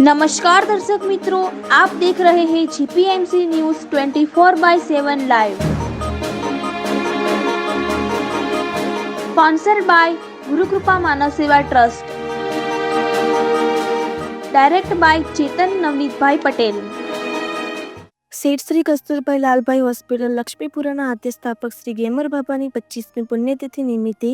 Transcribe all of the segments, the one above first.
નમસ્કાર દર્શક મિત્રો આપ દેખ રહે હે GPMC news 24 by 7 live sponsored by Gurukrupa Manav Seva trust direct by Chetan Navnitbhai Patel Sheth Shri Kasturbhai Lalbhai hospital, લક્ષ્મીપુરાના આદ્યસ્થાપક શ્રી ગેમર બાબાની પચીસમી પુણ્યતિથિ નિમિત્તે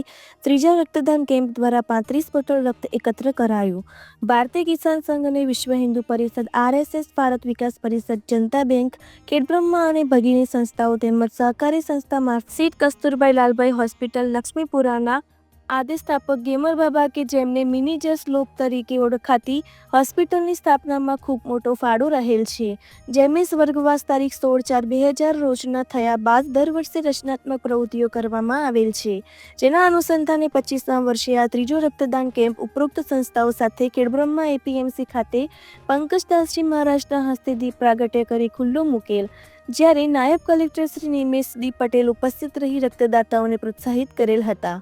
ત્રીજા રક્તદાન કેમ્પ દ્વારા પાંત્રીસ બોટલ રક્ત એકત્ર કરાયું. ભારતીય કિસાન સંઘ અને વિશ્વ હિન્દુ પરિષદ, આરએસએસ, ભારત વિકાસ પરિષદ, જનતા બેંક કેડબ્રહ્મા અને ભગીની સંસ્થાઓ તેમજ સહકારી સંસ્થા મારફત શેઠ કસ્તુરભાઈ લાલભાઈ હોસ્પિટલ, લક્ષ્મીપુરાના આદ્ય સ્થાપક ગેમર બાબા કે જેમને મિની લોપ તરીકે ઓળખાતી હોસ્પિટલની સ્થાપનામાં ખૂબ મોટો ફાળો રહેલ છે. જેમની સ્વર્ગવાસ તારીખ સોળ ચાર બે હજાર રોજના થયા બાદ દર વર્ષે રચનાત્મક પ્રવૃત્તિઓ કરવામાં આવેલ છે. જેના અનુસંધાને પચીસમા વર્ષે આ ત્રીજો રક્તદાન કેમ્પ ઉપરોક્ત સંસ્થાઓ સાથે ખેડબ્રહ્મા એપીએમસી ખાતે પંકજદાસજી મહારાજના હસ્તે દીપ પ્રાગટ્ય કરી ખુલ્લો મૂકેલ. જ્યારે નાયબ કલેક્ટર શ્રી નિમેશ ડી પટેલ ઉપસ્થિત રહી રક્તદાતાઓને પ્રોત્સાહિત કરેલ હતા.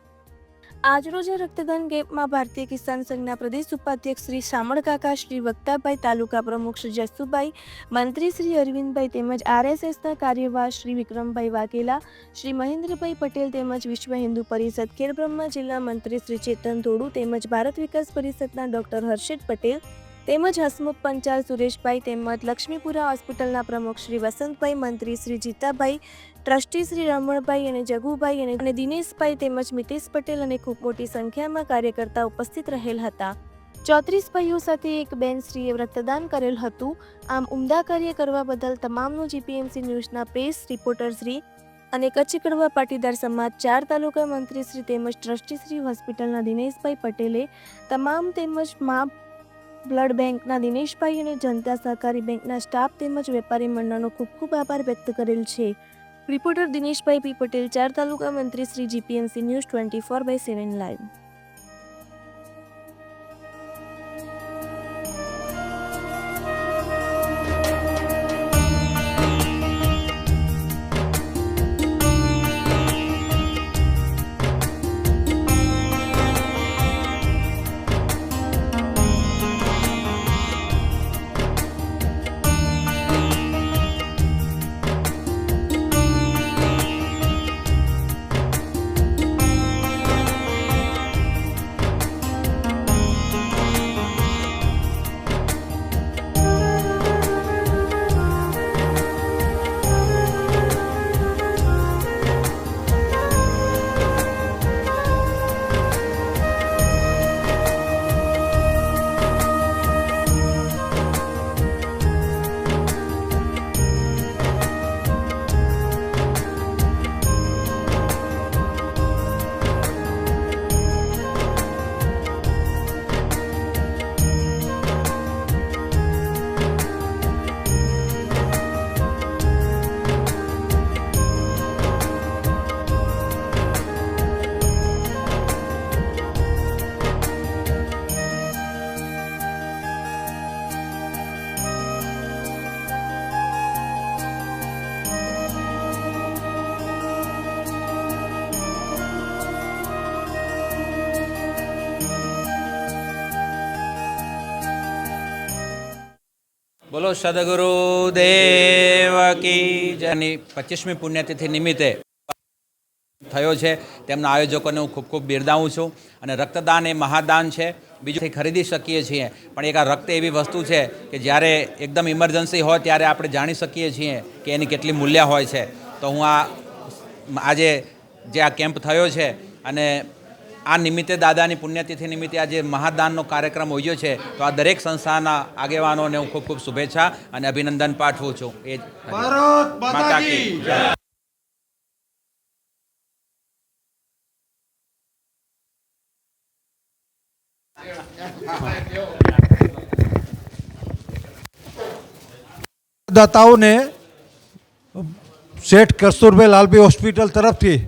આજરોજ રક્તદાન કેમ્પમાં ભારતીય કિસાન સંઘના પ્રદેશ ઉપાધ્યક્ષ શ્રી શામળકાકા શ્રી વક્તાભાઈ તાલુકા પ્રમુખ શ્રી જસુભાઈ, મંત્રી શ્રી અરવિંદભાઈ તેમજ આરએસએસના કાર્યવાહ શ્રી વિક્રમભાઈ વાઘેલા, શ્રી મહેન્દ્રભાઈ પટેલ તેમજ વિશ્વ હિન્દુ પરિષદ ખેડબ્રહ્મા જિલ્લા મંત્રી શ્રી ચેતન ધોડુ તેમજ ભારત વિકાસ પરિષદના ડોક્ટર હર્ષિત પટેલ તેમજ હસમુખ પંચાલ, સુરેશભાઈ તેમજ લક્ષ્મીપુરા હોસ્પિટલના પ્રમુખ શ્રી વસંતભાઈ, મંત્રી શ્રી જીતાભાઈ ટ્રસ્ટી શ્રી રમણભાઈ અને જગુભાઈ અને દિનેશભાઈ તેમજ મિતેશ પટેલ અને ખૂબ મોટી સંખ્યામાં કાર્યકર્તા ઉપસ્થિત રહેલ હતા. ચોત્રીસ ભાઈઓ સાથે એક બેન શ્રીએ રક્તદાન કરેલ હતું. આમ ઉમદા કાર્ય કરવા બદલ તમામનું જીપીએમસી ન્યૂઝના પ્રેસ રિપોર્ટર શ્રી અને કચ્છ કડવા પાટીદાર સમાજ ચાર તાલુકા મંત્રી શ્રી તેમજ ટ્રસ્ટી શ્રી હોસ્પિટલના દિનેશભાઈ પટેલે તમામ તેમજ મા બ્લડ બેંકના દિનેશભાઈ અને જનતા સહકારી બેંકના સ્ટાફ તેમજ વેપારી મંડળનો ખૂબ ખૂબ આભાર વ્યક્ત કરેલ છે. રિપોર્ટર દિનેશભાઈ પી પટેલ ચાર તાલુકા મંત્રી Shri GPMC news twenty four by seven live. બોલો સદગુરુ દેવ કી જયની પચીસમી પુણ્યતિથિ નિમિત્તે થયો છે. તેમના આયોજકોને હું ખૂબ ખૂબ બિરદાવું છું અને રક્તદાન એ મહાદાન છે. બીજું ખરીદી શકીએ છીએ. પણ એક આ રક્ત એવી વસ્તુ છે કે જ્યારે એકદમ ઇમરજન્સી હોય ત્યારે આપણે જાણી શકીએ છીએ કે એની કેટલી મૂલ્ય હોય છે. તો હું આ આજે જે આ કેમ્પ થયો છે અને આ નિમિત્તે દાદાની પુણ્યતિથિ નિમિત્તે આજે મહાદાનનો કાર્યક્રમ યોજ્યો છે. તો આ દરેક સંસ્થાના આગેવાનોને હું ખૂબ ખૂબ શુભેચ્છા અને અભિનંદન પાઠવું છું. એ જ માતા કી દાતાઓને શેઠ કસ્તુરભાઈ લાલભાઈ હોસ્પિટલ તરફથી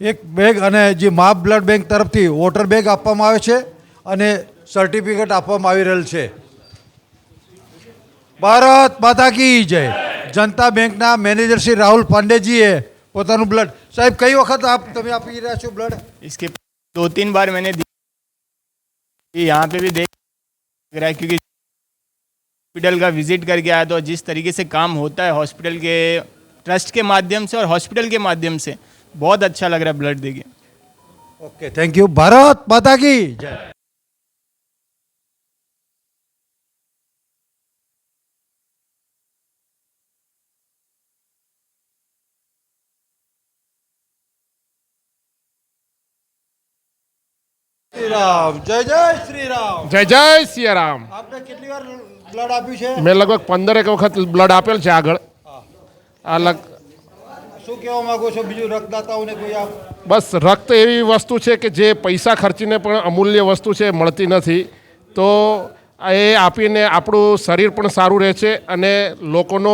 એક બેગ અને જે મા બ્લડ બેંક તરફથી વોટર બેગ આપવામાં આવે છે અને સર્ટિફિકેટ આપવામાં આવી રહેલ છે ભારત માતા કી જય જનતા બેંકના મેનેજર શ્રી રાહુલ પાંડેજીએ પોતાનું બ્લડ સાહેબ કઈ વખત આપ તમે આપી રહ્યા છો બ્લડ इसके दो तीन बार मैंने दी यहाँ पे भी देख रहा है क्योंकि हॉस्पिटल का विजिट करके आया तो जिस तरीके से काम होता है हॉस्पिटल के ट्रस्ट के माध्यम से और हॉस्पिटल के माध्यम से बहुत अच्छा लग रहा है ब्लड देके ઓકે થેન્ક યુ ભારત માતા કી જય શ્રી રામ જય જય શ્રી રામ જય જય સિયારામ આપને કેટલી વાર બ્લડ આપ્યું છે મેં લગભગ પંદરેક વખત બ્લડ આપેલ છે આગળ આ લગ શું કહેવા માંગો છો બીજું રક્તદાતાઓને કોઈ આપ બસ રક્ત એવી વસ્તુ છે કે જે પૈસા ખર્ચીને પણ અમૂલ્ય વસ્તુ છે મળતી નથી. તો એ આપીને આપણું શરીર પણ સારું રહે છે અને લોકોનો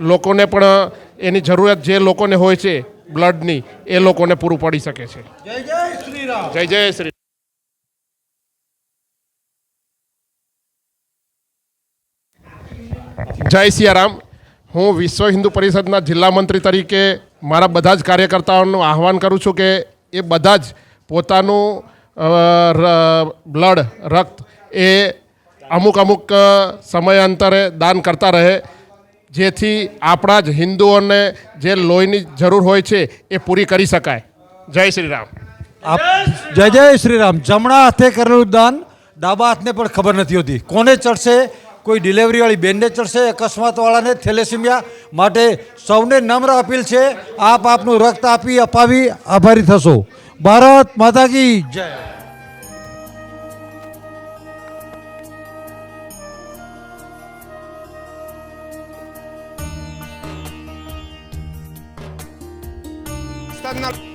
લોકોને પણ એની જરૂરિયાત જે લોકોને હોય છે બ્લડની એ લોકોને પૂરું પડી શકે છે. જય જય શ્રી રામ જય જય શ્રી જય સિયારામ. હું વિશ્વ હિન્દુ પરિષદના જિલ્લા મંત્રી તરીકે મારા બધા જ કાર્યકર્તાઓનું આહવાન કરું છું કે એ બધા જ પોતાનું બ્લડ, રક્ત એ અમુક અમુક સમયાંતરે દાન કરતા રહે. જેથી આપણા જ હિન્દુઓને જે લોહીની જરૂર હોય છે એ પૂરી કરી શકાય. જય શ્રી રામ જય જય શ્રી રામ જમણા હાથે કરેલું દાન ડાબા હાથને પણ ખબર નથી હોતી. કોને ચડશે? કોઈ ડિલિવરીવાળી બેનને ચડશે, અકસ્માતવાળાને થેલેસીમિયા માટે સૌને નમ્ર અપીલ છે. આપ આપનું રક્ત આપી અપાવી આભારી થશો. ભારત માતા કી જય. વિસ્તારના